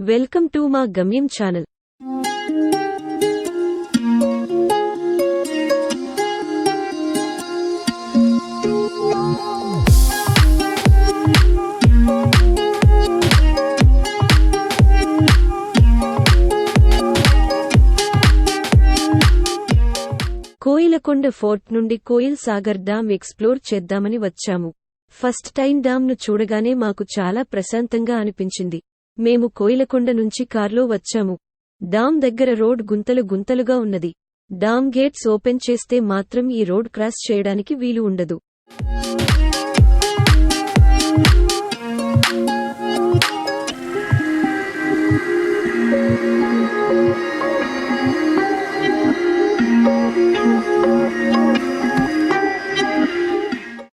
Welcome to మా గమ్యం channel. Koilkonda fort నుండి కోయిల్ సాగర్ డామ్ ఎక్స్ప్లోర్ చేద్దామని వచ్చాము. ఫస్ట్ టైం డామ్ను చూడగానే మాకు చాలా ప్రశాంతంగా అనిపించింది. మేము కోయిలకొండ నుంచి కార్లో వచ్చాము. డామ్ దగ్గర రోడ్ గుంతలు గుంతలుగా ఉన్నది. డామ్ గేట్స్ ఓపెన్ చేస్తే మాత్రం ఈ రోడ్ క్రాస్ చేయడానికి వీలు ఉండదు.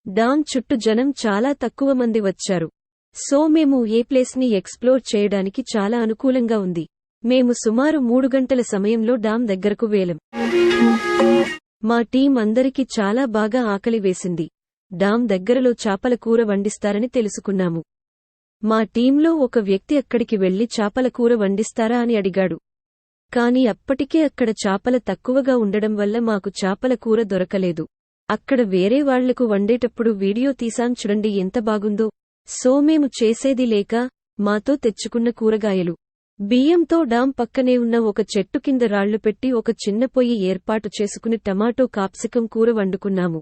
డామ్ చుట్టూ జనం చాలా తక్కువ మంది వచ్చారు. సో మేము ఏ ప్లేస్ని ఎక్స్ప్లోర్ చేయడానికి చాలా అనుకూలంగా ఉంది. మేము సుమారు మూడు గంటల సమయంలో డామ్ దగ్గరకు వేలం మా టీం అందరికీ చాలా బాగా ఆకలి వేసింది. డామ్ దగ్గరలో చాపల కూర వండిస్తారని తెలుసుకున్నాము. మా టీంలో ఒక వ్యక్తి అక్కడికి వెళ్ళి చాపల కూర వండిస్తారా అని అడిగాడు. కాని అప్పటికే అక్కడ చాపల తక్కువగా ఉండడం వల్ల మాకు చాపల కూర దొరకలేదు. అక్కడ వేరే వాళ్ళకు వండేటప్పుడు వీడియో తీసాం చూడండి ఎంత బాగుందో. సో మేము చేసేది లేక మాతో తెచ్చుకున్న కూరగాయలు. బియ్యంతో డాం పక్కనే ఉన్న ఒక చెట్టు కింద రాళ్ళు పెట్టి ఒక చిన్న పొయ్యి ఏర్పాటు చేసుకుని టమాటో కాప్సికం కూర వండుకున్నాము.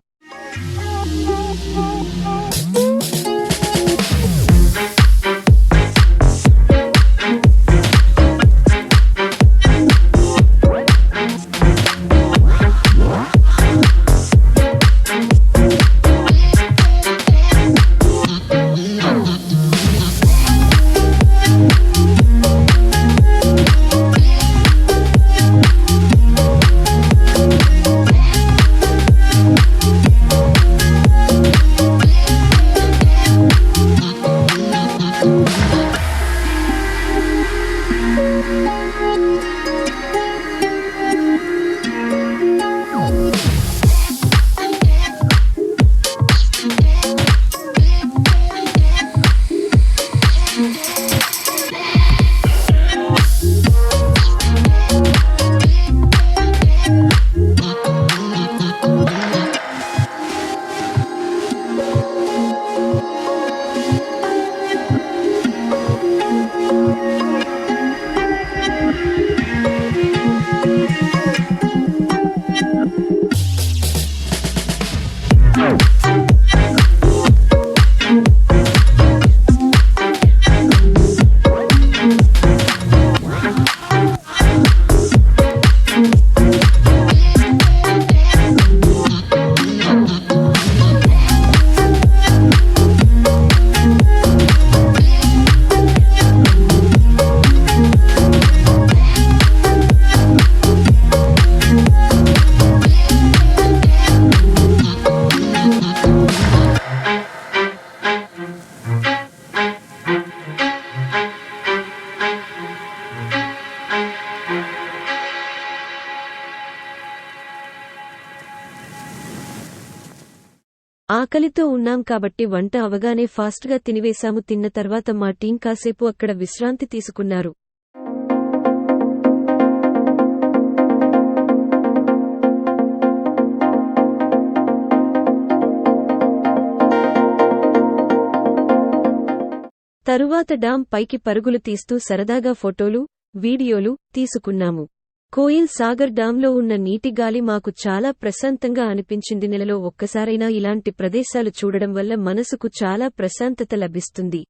ఆకలితో ఉన్నాం కాబట్టి వంట అవగానే ఫాస్ట్గా తినివేశాము. తిన్న తర్వాత మా టీం కాసేపు అక్కడ విశ్రాంతి తీసుకున్నారు. తరువాత డామ్ పైకి పరుగులు తీస్తూ సరదాగా ఫోటోలు వీడియోలు తీసుకున్నాము. కోయిల్ సాగర్ డాంలో ఉన్న నీటి గాలి మాకు చాలా ప్రశాంతంగా అనిపించింది. నెలలో ఒక్కసారైనా ఇలాంటి ప్రదేశాలు చూడడం వల్ల మనసుకు చాలా ప్రశాంతత లభిస్తుంది.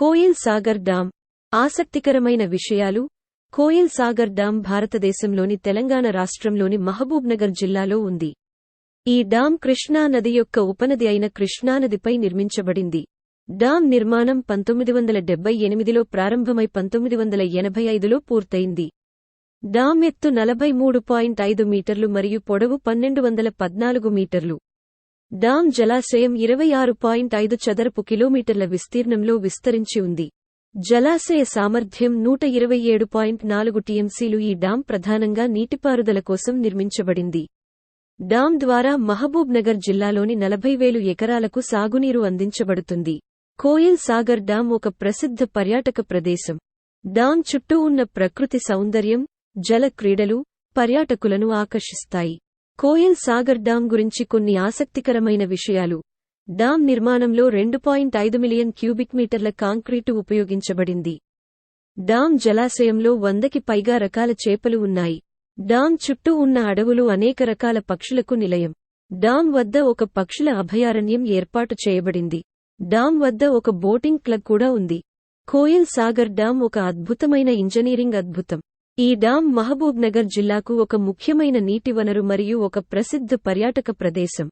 కోయిల్ సాగర్ డామ్ ఆసక్తికరమైన విషయాలు కోయిల్ సాగర్ డామ్ భారతదేశంలోని తెలంగాణ రాష్ట్రంలోని మహబూబ్నగర్ జిల్లాలో ఉంది. ఈ డామ్ కృష్ణా నది యొక్క ఉపనది అయిన కృష్ణానదిపై నిర్మించబడింది. డామ్ నిర్మాణం పంతొమ్మిది వందల డెబ్బై ఎనిమిదిలో ప్రారంభమై పంతొమ్మిది వందల ఎనభై ఐదులో పూర్తయింది. డామ్ ఎత్తు నలభై మూడు పాయింట్ ఐదు మీటర్లు మరియు పొడవు పన్నెండు వందల పద్నాలుగు మీటర్లు. డామ్ జలాశయం ఇరవై ఆరు పాయింట్ ఐదు చదరపు కిలోమీటర్ల విస్తీర్ణంలో విస్తరించి ఉంది. జలాశయ సామర్థ్యం నూట ఇరవై ఏడు పాయింట్ నాలుగు టీఎంసీలు ఈ డాం ప్రధానంగా నీటిపారుదల కోసం నిర్మించబడింది. డామ్ ద్వారా మహబూబ్ నగర్ జిల్లాలోని నలభై వేలు ఎకరాలకు సాగునీరు అందించబడుతుంది. కోయల్ సాగర్ డాం ఒక ప్రసిద్ధ పర్యాటక ప్రదేశం. డాం చుట్టూ ఉన్న ప్రకృతి సౌందర్యం జల క్రీడలు పర్యాటకులను ఆకర్షిస్తాయి. కోయల్ సాగర్ డాం గురించి కొన్ని ఆసక్తికరమైన విషయాలు. డాం నిర్మాణంలో రెండు పాయింట్ ఐదు మిలియన్ క్యూబిక్ మీటర్ల కాంక్రీటు ఉపయోగించబడింది. డాం జలాశయంలో వందకి పైగా రకాల చేపలు ఉన్నాయి. డాం చుట్టూ ఉన్న అడవులు అనేక రకాల పక్షులకు నిలయం. డాం వద్ద ఒక పక్షుల అభయారణ్యం ఏర్పాటు చేయబడింది. డాం వద్ద ఒక బోటింగ్ క్లబ్ కూడా ఉంది. కోయల్ సాగర్ డాం ఒక అద్భుతమైన ఇంజనీరింగ్ అద్భుతం. ఈ డామ్ మహబూబ్ నగర్ జిల్లాకు ఒక ముఖ్యమైన నీటి వనరు మరియు ఒక ప్రసిద్ధ పర్యాటక ప్రదేశం.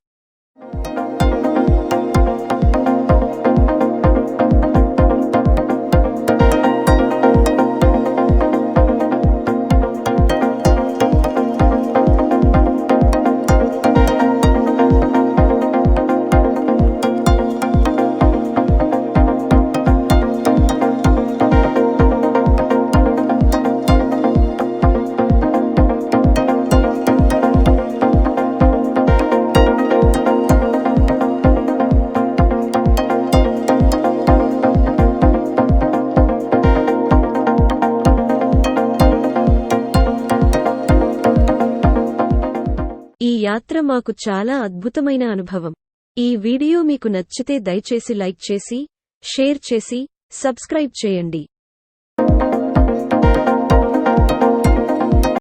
ఈ యాత్ర మాకు చాలా అద్భుతమైన అనుభవం. ఈ వీడియో మీకు నచ్చితే దయచేసి లైక్ చేసి షేర్ చేసి సబ్స్క్రైబ్ చేయండి.